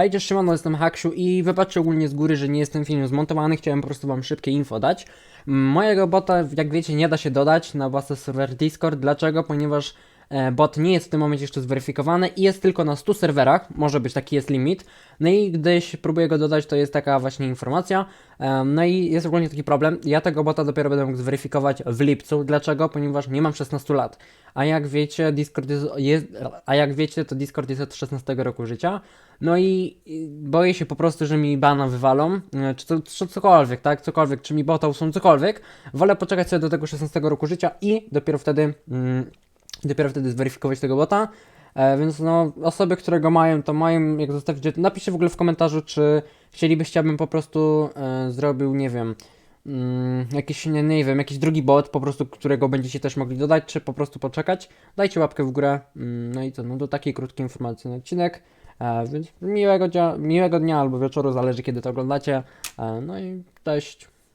Hej, cześć, Szymon, jestem Haksiu i wybaczcie ogólnie z góry, że nie jestem film zmontowany, chciałem po prostu wam szybkie info dać. Mm, Mojego bota, jak wiecie, nie da się dodać na własny serwer Discord. Dlaczego? Ponieważ bot nie jest w tym momencie jeszcze zweryfikowany i jest tylko na 100 serwerach, może być taki jest limit. No i gdy się próbuję go dodać, to jest taka właśnie informacja. Em, No i jest ogólnie taki problem. Ja tego bota dopiero będę mógł zweryfikować w lipcu. Dlaczego? Ponieważ nie mam 16 lat. A jak wiecie, Discord jest, a jak wiecie, to Discord jest od 16 roku życia. No i i boję się po prostu, że mi bana wywalą, e, czy, to, czy cokolwiek, tak, cokolwiek, czy mi bota usuną, cokolwiek. Wolę poczekać sobie do tego 16 roku życia i dopiero wtedy, mm, dopiero wtedy zweryfikować tego bota. E, więc no, osoby, które go mają, to mają, jak zostawicie, napiszcie w ogóle w komentarzu, czy chcielibyście, abym po prostu e, zrobił, nie wiem, mm, jakiś, nie, nie wiem, jakiś drugi bot, po prostu, którego będziecie też mogli dodać, czy po prostu poczekać. Dajcie łapkę w górę. Mm, no i co, no do takiej krótkiej informacji na odcinek. E, więc miłego dnia, miłego dnia albo wieczoru, zależy kiedy to oglądacie. E, no i cześć.